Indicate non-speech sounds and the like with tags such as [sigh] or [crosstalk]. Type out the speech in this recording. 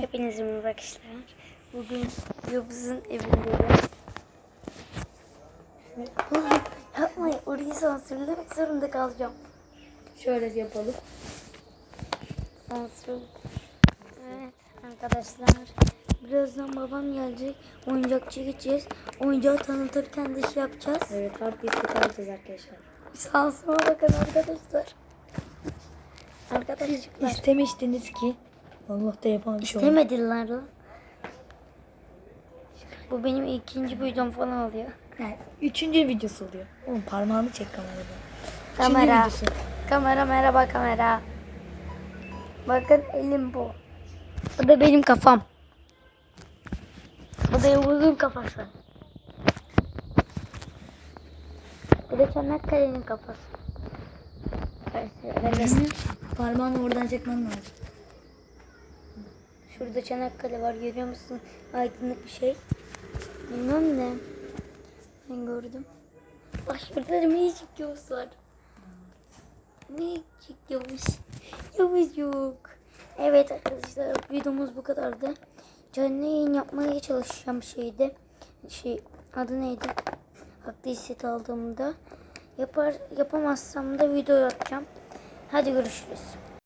Hepinize merhaba arkadaşlar. Bugün Yobuz'un evindeyiz. [laughs] Yapmayın. Orayı sansürlemek zorunda kalacağım. Şöyle yapalım. Sansür. Evet arkadaşlar. Birazdan babam gelecek. Oyuncakçıya gideceğiz. Oyuncağı tanıtırken de şey yapacağız. Evet hard disk alacağız arkadaşlar. Sansıma bakın arkadaşlar. Arkadaşlar. İstemiştiniz ki Allah da yapan bir şey olmadı. İstemediler lan. Bu benim ikinci videom falan oluyor. Yani üçüncü videosu oluyor. Oğlum parmağını çek kamerada. Kamera. Üçüncü videosu. Kamera merhaba kamera. Bakın elim bu. Bu da benim kafam. Bu da Yavuz'un kafası. Bu da Çanakkale'nin kafası. Parmağını oradan çekmen lazım. Şurada Çanakkale var görüyor musun? Aydınlık bir şey. Bilmem ne. Ben gördüm. Bak şurada da minicik Yavuz var. Minicik Yavuz. Yavuz yok. Evet arkadaşlar videomuz bu kadardı. Canlı yayın yapmaya çalışacağım şeyde. Şey adı neydi? Haklı hisset aldığımda. Yapar, yapamazsam da video atacağım. Hadi görüşürüz.